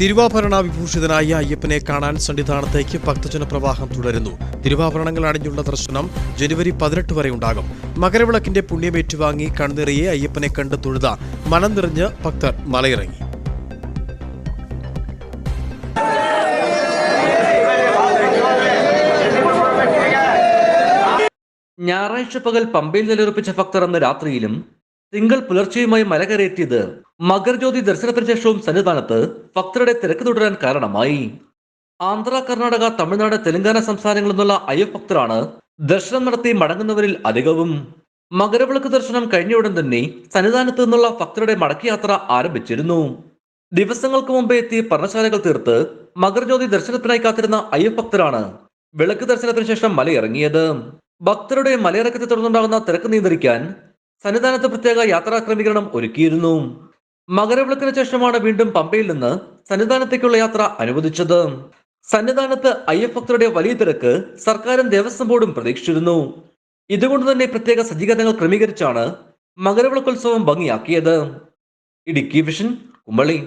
തിരുവാഭരണ വിഭൂഷിതനായ അയ്യപ്പനെ കാണാൻ സന്നിധാനത്തേക്ക് ഭക്തജന പ്രവാഹം തുടരുന്നു. തിരുവാഭരണങ്ങൾ അണിഞ്ഞുള്ള ദർശനം ജനുവരി പതിനെട്ട് വരെ ഉണ്ടാകും. മകരവിളക്കിന്റെ പുണ്യമേറ്റുവാങ്ങി കൺനിറയെ അയ്യപ്പനെ കണ്ട് തൊഴുത മനം നിറഞ്ഞ് ഭക്തർ മലയിറങ്ങി. ഞായറാഴ്ച പകൽ പമ്പയിൽ നിലയുറപ്പിച്ച ഭക്തർ അന്ന് രാത്രിയിലും തിങ്കൾ പുലർച്ചെയുമായി മല കയറിയെത്തിയത് മകരജ്യോതി ദർശനത്തിന് ശേഷവും സന്നിധാനത്ത് ഭക്തരുടെ തിരക്ക് തുടരാൻ കാരണമായി. ആന്ധ്ര കർണാടക തമിഴ്നാട് തെലങ്കാന സംസ്ഥാനങ്ങളിൽ നിന്നുള്ള അയ്യപ്പക്തരാണ് ദർശനം നടത്തി മടങ്ങുന്നവരിൽ അധികവും. മകരവിളക്ക് ദർശനം കഴിഞ്ഞ ഉടൻ തന്നെ സന്നിധാനത്ത് നിന്നുള്ള ഭക്തരുടെ മടക്കയാത്ര ആരംഭിച്ചിരുന്നു. ദിവസങ്ങൾക്ക് മുമ്പേ എത്തി പർണശാലകൾ തീർത്ത് മകരജ്യോതി ദർശനത്തിനായി കാത്തിരുന്ന അയ്യപ്പക്തരാണ് വിളക്ക് ദർശനത്തിന് ശേഷം മലയിറങ്ങിയത്. ഭക്തരുടെ മലയിറക്കത്തെ തുടർന്നുണ്ടാകുന്ന തിരക്ക് നിയന്ത്രിക്കാൻ സന്നിധാനത്ത് പ്രത്യേക യാത്രാ ക്രമീകരണം ഒരുക്കിയിരുന്നു. മകരവിളക്കിന് ശേഷമാണ് വീണ്ടും പമ്പയിൽ നിന്ന് സന്നിധാനത്തേക്കുള്ള യാത്ര അനുവദിച്ചത്. സന്നിധാനത്ത് അയ്യഭക്തരുടെ വലിയ തിരക്ക് സർക്കാരും ദേവസ്വം ബോർഡും പ്രതീക്ഷിച്ചിരുന്നു. ഇതുകൊണ്ട് തന്നെ പ്രത്യേക സജ്ജീകരണങ്ങൾ ക്രമീകരിച്ചാണ് മകരവിളക്കോത്സവം ഭംഗിയാക്കിയത്. ഇടുക്കി വിഷൻ കുമ്പളി.